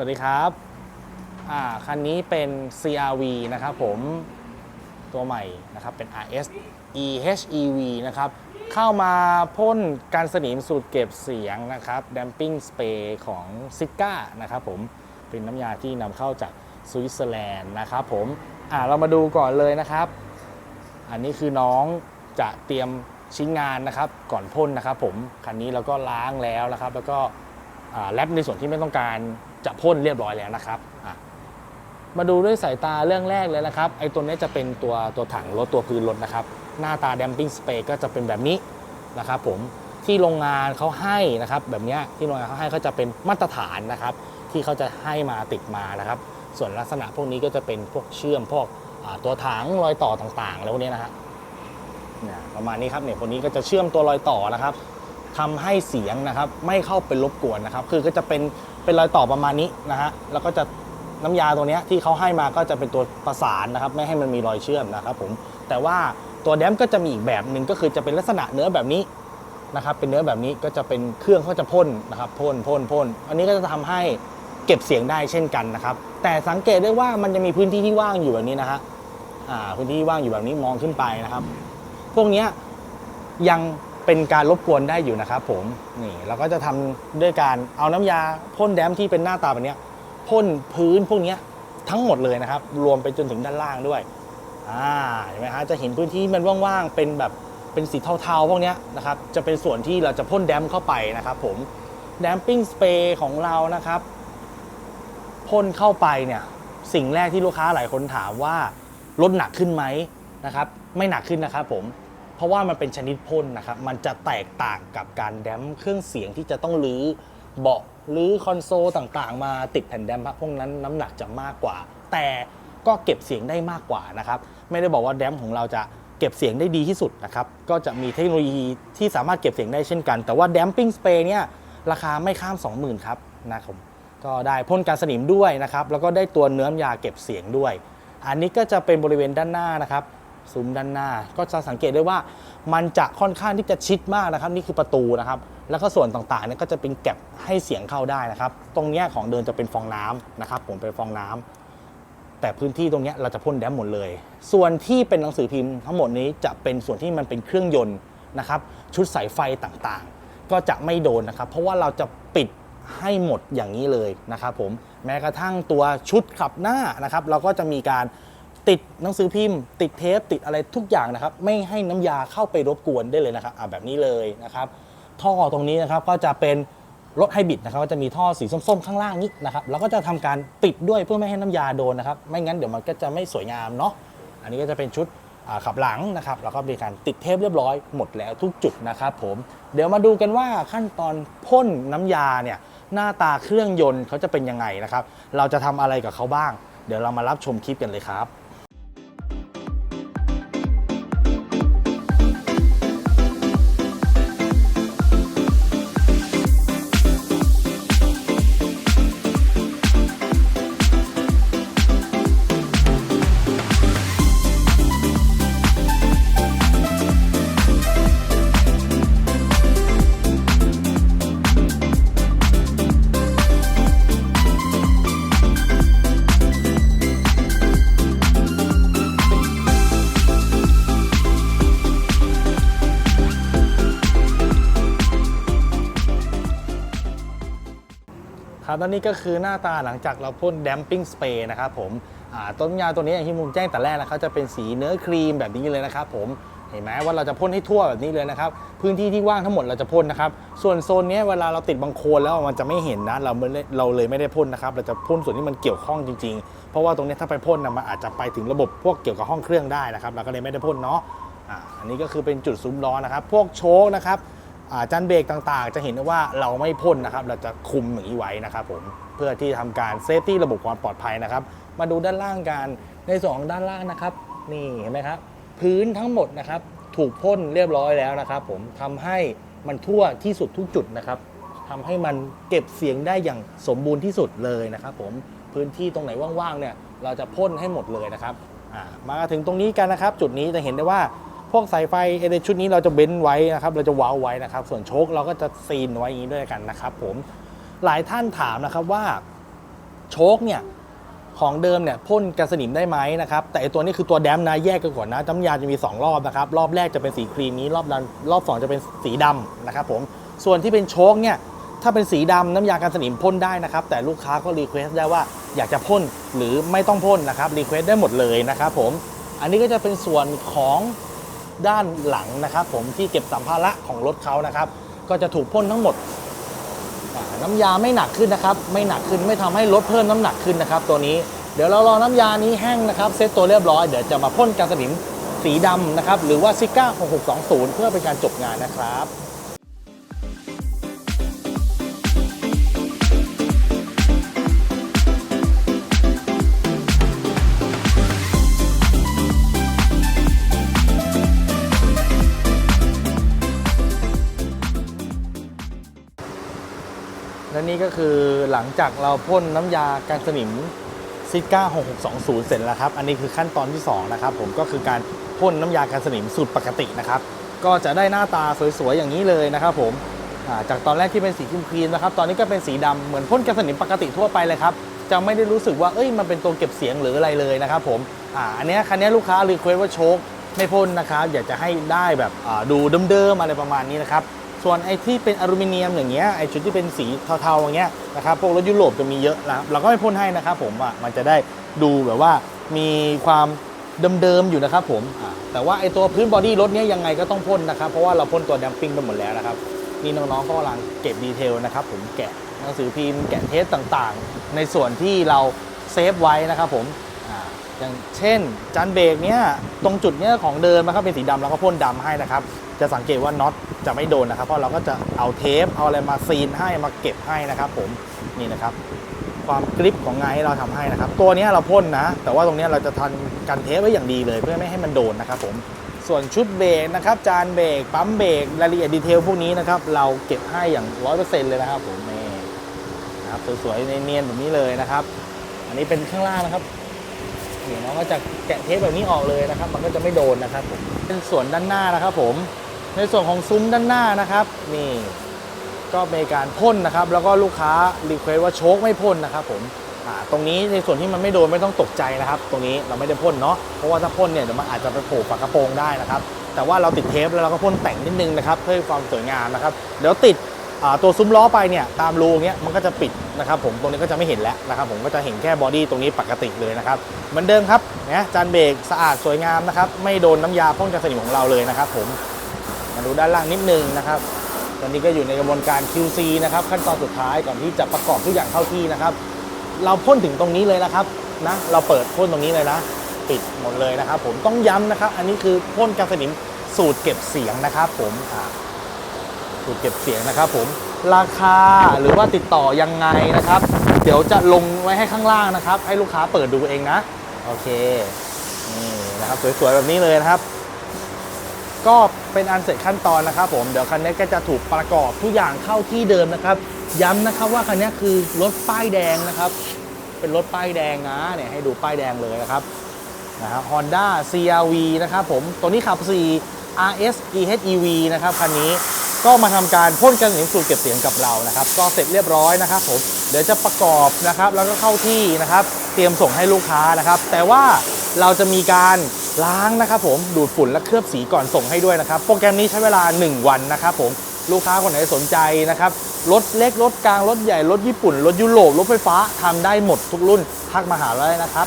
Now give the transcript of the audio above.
สวัสดีครับอ่าคันนี้เป็น CRV นะครับผมตัวใหม่นะครับเป็น RS EHEV นะครับเข้ามาพ่นการสนิมสูตรเก็บเสียงนะครับ Damping Spray ของ s i g a นะครับผมเป็นน้ำยาที่นำเข้าจากสวิตเซอร์แลนด์นะครับผมอ่าเรามาดูก่อนเลยนะครับ อันนี้คือน้องจะเตรียมชิ้นงานนะครับก่อนพ่นนะครับผมคันนี้เราก็ล้างแล้วนะครับ แล้วก็แรปในส่วนที่ไม่ต้องการ จะพ่นเรียบร้อยแล้วนะครับอะมาดูด้วยสายตาเรื่องแรกเลยนะครับไอ้ตัวนี้จะเป็นตัวตัวถังรถตัวพื้นรถนะครับ หน้าตา damping spray ก็จะเป็นแบบนี้นะครับผมที่โรงงานเขาให้นะครับ แบบเนี้ยที่โรงงานเขาให้เขาจะเป็นมาตรฐานนะครับ ที่เขาจะให้มาติดมานะครับ ส่วนลักษณะพวกนี้ก็จะเป็นพวกเชื่อมพวกอ่าตัวถังรอยต่อต่างๆ แล้วพวกนี้นะฮะเนี่ยประมาณนี้ครับเนี่ยคนนี้ก็จะเชื่อมตัวรอยต่อนะครับ ทำให้เสียงนะครับ ไม่เข้าไปรบกวนนะครับ คือก็จะเป็นเป็นรอยต่อประมาณนี้นะฮะแล้วก็จะน้ำยาตัวนี้ที่เขาให้มาก็จะเป็นตัวประสานนะครับ ไม่ให้มันมีรอยเชื่อมนะครับ ผมแต่ว่าตัวแดมก็จะมีอีกแบบหนึ่งก็คือจะเป็นลักษณะเนื้อแบบนี้นะครับ เป็นเนื้อแบบนี้ก็จะเป็นเครื่องเขาจะพ่นนะครับพ่นพ่นพ่นอันนี้ก็จะทำให้เก็บเสียงได้เช่นกันนะครับ แต่สังเกตได้ว่ามันจะมีพื้นที่ที่ว่างอยู่แบบนี้นะฮะพื้นที่ว่างอยู่แบบนี้มองขึ้นไปนะครับ พวกนี้ยัง เป็นการรบกวนได้อยู่นะครับผมนี่เราก็จะทำด้วยการเอาน้ำยาพ่นแดมที่เป็นหน้าตาแบบนี้พ่นพื้นพวกนี้ทั้งหมดเลยนะครับ รวมไปจนถึงด้านล่างด้วยอ่าเห็นไหมฮะจะเห็นพื้นที่มันว่างๆเป็นแบบเป็นสีเทาๆพวกนี้นะครับจะเป็นส่วนที่เราจะพ่นแดมเข้าไปนะครับผมแดมปิ้งสเปรย์ของเรานะครับพ่นเข้าไปเนี่ยสิ่งแรกที่ลูกค้าหลายคนถามว่าลดหนักขึ้นไหมนะครับ ไม่หนักขึ้นนะครับผม เพราะว่ามันเป็นชนิดพ่นนะครับ มันจะแตกต่างกับการแดมเครื่องเสียงที่จะต้องรื้อเบาะหรือคอนโซลต่างๆ มาติดแผ่นแดมพวกนั้นน้ำหนักจะมากกว่า แต่ก็เก็บเสียงได้มากกว่านะครับ ไม่ได้บอกว่าแดมของเราจะเก็บเสียงได้ดีที่สุดนะครับ ก็จะมีเทคโนโลยีที่สามารถเก็บเสียงได้เช่นกัน แต่ว่า damping spray เนี่ยราคาไม่ข้าม 20,000 ครับนะครับก็ได้พ่นการสนิมด้วยนะครับ แล้วก็ได้ตัวเนื้อยาเก็บเสียงด้วย อันนี้ก็จะเป็นบริเวณด้านหน้านะครับ ซุ้มด้านหน้า ก็จะสังเกตได้ว่ามันจะค่อนข้างที่จะชิดมากนะครับ นี่คือประตูนะครับ แล้วก็ส่วนต่างๆเนี่ยก็จะเป็นแก็บให้เสียงเข้าได้นะครับ ตรงเนี้ยของเดินจะเป็นฟองน้ำนะครับ ผมเป็นฟองน้ำแต่พื้นที่ตรงเนี้ยเราจะพ่นแดมหมดเลย ส่วนที่เป็นหนังสือพิมพ์ทั้งหมดนี้จะเป็นส่วนที่มันเป็นเครื่องยนต์นะครับ ชุดสายไฟต่างๆ ก็จะไม่โดนนะครับ เพราะว่าเราจะปิดให้หมดอย่างนี้เลยนะครับผมแม้กระทั่งตัวชุดขับหน้านะครับ เราก็จะมีการ ติดหนังสือพิมพ์ ติดเทปติดอะไรทุกอย่างนะครับ ไม่ให้น้ำยาเข้าไปรบกวนได้เลยนะครับอ่าแบบนี้เลยนะครับ ท่อตรงนี้นะครับก็จะเป็นรถไฮบริดนะครับก็จะมีท่อสีส้มๆข้างล่างนี้นะครับแล้วก็จะทำการปิดด้วยเพื่อไม่ให้น้ำยาโดนนะครับ ไม่งั้นเดี๋ยวมันก็จะไม่สวยงามเนาะอันนี้ก็จะเป็นชุดขับหลังนะครับแล้วก็มีการติดเทปเรียบร้อยหมดแล้วทุกจุดนะครับผมเดี๋ยวมาดูกันว่าขั้นตอนพ่นน้ำยาเนี่ยหน้าตาเครื่องยนต์เขาจะเป็นยังไงนะครับ เราจะทำอะไรกับเขาบ้าง เดี๋ยวเรามารับชมคลิปกันเลยครับ ครับตอนนี้ก็คือหน้าตาหลังจากเราพ่น damping spray นะครับผมต้นยาตัวนี้อย่างที่มุมแจ้งแต่แรกนะครับจะเป็นสีเนื้อครีมแบบนี้เลยนะครับผมเห็นไหมว่าเราจะพ่นให้ทั่วแบบนี้เลยนะครับ พื้นที่ที่ว่างทั้งหมดเราจะพ่นนะครับ ส่วนโซนนี้เวลาเราติดบางโคลนแล้วมันจะไม่เห็นนะเราเราเลยไม่ได้พ่นนะครับ เราจะพ่นส่วนที่มันเกี่ยวข้องจริงๆ เพราะว่าตรงนี้ถ้าไปพ่นนะมันอาจจะไปถึงระบบพวกเกี่ยวกับห้องเครื่องได้นะครับ เราก็เลยไม่ได้พ่นเนาะอันนี้ก็คือเป็นจุดซุ้มล้อนะครับ พวกโชคนะครับ อ่าจันเบรกต่างๆ จะเห็นได้ว่าเราไม่พ่นนะครับ เราจะคุมอย่างนี้ไว้นะครับผมเพื่อที่ทำการเซฟตี้ระบบความปลอดภัยนะครับ มาดูด้านล่างกันในส่วนของด้านล่างนะครับ นี่เห็นไหมครับ พื้นทั้งหมดนะครับ ถูกพ่นเรียบร้อยแล้วนะครับ ผมทำให้มันทั่วที่สุดทุกจุดนะครับทำให้มันเก็บเสียงได้อย่างสมบูรณ์ที่สุดเลยนะครับ ผมพื้นที่ตรงไหนว่างๆเนี่ยเราจะพ่นให้หมดเลยนะครับมาถึงตรงนี้กันนะครับ จุดนี้จะเห็นได้ว่า พวกสายไฟเอเดชุดนี้เราจะเบ้นไว้นะครับ เราจะว้าไว้นะครับ ส่วนโชคเราก็จะซีนไว้อย่างนี้ด้วยกันนะครับ ผม หลายท่านถามนะครับว่าโชคเนี่ยของเดิมเนี่ยพ่นกันสนิมได้ไหมนะครับ แต่ไอตัวนี้คือตัวแดมนะแยกกันก่อนนะน้ำยาจะมี 2 รอบนะครับ รอบแรกจะเป็นสีครีมนี้รอบนั้นรอบ 2 จะเป็นสีดำนะครับผมส่วนที่เป็นโชคเนี่ยถ้าเป็นสีดำน้ำยากันสนิมพ่นได้นะครับ แต่ลูกค้าก็รีเควสได้ว่าอยากจะพ่นหรือไม่ต้องพ่นนะครับรีเควสได้หมดเลยนะครับผมอันนี้ก็จะเป็นส่วนของ ด้านหลังนะครับ ผมที่เก็บสัมภาระของรถเขานะครับ ก็จะถูกพ่นทั้งหมด น้ำยาไม่หนักขึ้นนะครับ ไม่หนักขึ้นไม่ทำให้รถเพิ่มน้ำหนักขึ้นนะครับ ตัวนี้เดี๋ยวเรารอน้ำยานี้แห้งนะครับเซตตัวเรียบร้อยเดี๋ยวจะมาพ่นกันสนิมสีดำนะครับหรือว่าซิก้า6620 เพื่อเป็นการจบงานนะครับ และนี่ก็คือหลังจากเราพ่นน้ำยากันสนิมซิก้า6620 เสร็จแล้วครับ อันนี้คือขั้นตอนที่ 2 นะครับ ผมก็คือการพ่นน้ำยากันสนิมสูตรปกตินะครับ ก็จะได้หน้าตาสวยๆ อย่างนี้เลยนะครับผมาจากตอนแรกที่เป็นสีครีมๆนะครับ ตอนนี้ก็เป็นสีดำเหมือนพ่นกันสนิมปกติทั่วไปเลยครับ จะไม่ได้รู้สึกว่า เอ้ย มันเป็นตัวเก็บเสียงหรืออะไรเลยนะครับผม อ่า อันเนี้ยคันนี้ลูกค้ารีเควสว่าโชคไม่พ่นนะครับ อยากจะให้ได้แบบดูเดิมๆอะไรประมาณนี้นะครับ ส่วนไอ้ที่เป็นอลูมิเนียมอย่างเงี้ยไอ้ชุดที่เป็นสีเทาๆอย่างเงี้ยนะครับพวกรถยุโรปจะมีเยอะนะครับเราก็ไม่พ่นให้นะครับผมอะมันจะได้ดูแบบว่ามีความเดิมๆอยู่นะครับผมอ่าแต่ว่าไอ้ตัวพื้นบอดี้รถเนี้ยยังไงก็ต้องพ่นนะครับเพราะว่าเราพ่นตัวดัมปิ้งไปหมดแล้วนะครับนี่น้องๆก็กำลังเก็บดีเทลนะครับผมแกะหนังสือพิมพ์แกะเทสต่างๆ ในส่วนที่เราเซฟไว้นะครับผมอ่าอย่างเช่นจานเบรกเนี้ยตรงจุดเนี้ยของเดิมนะครับเป็นสีดำแล้วก็พ่นดำให้นะครับ จะสังเกตว่าน็อตจะไม่โดนนะครับ เพราะเราก็จะเอาเทปเอาอะไรมาซีนให้มาเก็บให้นะครับผมนี่นะครับ ความกริปของไงให้เราทำให้นะครับ ตัวนี้เราพ่นนะ แต่ว่าตรงนี้เราจะทันกันเทปไว้อย่างดีเลย เพื่อไม่ให้มันโดนนะครับผมส่วนชุดเบรกนะครับ จานเบรกปั๊มเบรกรายละเอียดดีเทลพวกนี้นะครับ เราเก็บให้อย่างร้อยเปอร์เซ็นต์เลยนะครับผมนี่นะครับสวยๆเนียนๆแบบนี้เลยนะครับ อันนี้เป็นข้างล่างนะครับเดี๋ยวน้องก็จะแกะเทปแบบนี้ออกเลยนะครับ มันก็จะไม่โดนนะครับผมเป็นส่วนด้านหน้านะครับผม ในส่วนของซุ้มด้านหน้านะครับ นี่ก็มีการพ่นนะครับ แล้วก็ลูกค้ารีเควสว่าโชคไม่พ่นนะครับผมตรงนี้ในส่วนที่มันไม่โดนไม่ต้องตกใจนะครับ ตรงนี้เราไม่ได้พ่นเนาะเพราะว่าถ้าพ่นเนี่ยเดี๋ยวมันอาจจะไปโผล่ฝากระโปรงได้นะครับ แต่ว่าเราติดเทปแล้วเราก็พ่นแต่งนิดนึงนะครับเพื่อความสวยงามนะครับ เดี๋ยวติดตัวซุ้มล้อไปเนี่ยตามรูเงี้ยมันก็จะปิดนะครับผมตรงนี้ก็จะไม่เห็นแล้วนะครับผมก็จะเห็นแค่บอดี้ตรงนี้ปกติเลยนะครับเหมือนเดิมครับนะจานเบรกสะอาดสวยงามนะครับไม่โดนน้ำยาพ่นกันสนิมของเราเลยนะครับผม ดูด้านล่างนิดนึงนะครับตอนนี้ก็อยู่ในกระบวนการ QC นะครับขั้นตอนสุดท้ายก่อนที่จะประกอบทุกอย่างเข้าที่นะครับ เราพ่นถึงตรงนี้เลยนะครับนะเราเปิดพ่นตรงนี้เลยนะ ปิดหมดเลยนะครับ ผมต้องย้ำนะครับ อันนี้คือพ่นกันสนิมสูตรเก็บเสียงนะครับผมสูตรเก็บเสียงนะครับ ผมราคาหรือว่าติดต่อยังไงนะครับ เดี๋ยวจะลงไว้ให้ข้างล่างนะครับ ให้ลูกค้าเปิดดูเองนะ โอเคนี่นะครับสวยๆแบบนี้เลยนะครับ ก็เป็นอันเสร็จขั้นตอนนะครับผมเดี๋ยวคันนี้ก็จะถูกประกอบทุกอย่างเข้าที่เดิมนะครับ ย้ำนะครับว่าคันนี้คือรถป้ายแดงนะครับ เป็นรถป้ายแดงนะเนี่ยให้ดูป้ายแดงเลยนะครับนะครับ Honda CRV นะครับผมตัวนี้ขับ 4 RS EHEV นะครับคันนี้ก็มาทำการพ่นกันเสียงสูตรเก็บเสียงกับเรานะครับ ก็เสร็จเรียบร้อยนะครับผมเดี๋ยวจะประกอบนะครับ แล้วก็เข้าที่นะครับ เตรียมส่งให้ลูกค้านะครับ แต่ว่า เราจะมีการล้างนะครับผมดูดฝุ่นและเคลือบสีก่อนส่งให้ด้วยนะครับ โปรแกรมนี้ใช้เวลา 1 วันนะครับผมลูกค้าคนไหนสนใจนะครับรถเล็กรถกลางรถใหญ่รถญี่ปุ่นรถยุโรปรถไฟฟ้าทำได้หมดทุกรุ่นทักมาหาเราได้นะครับ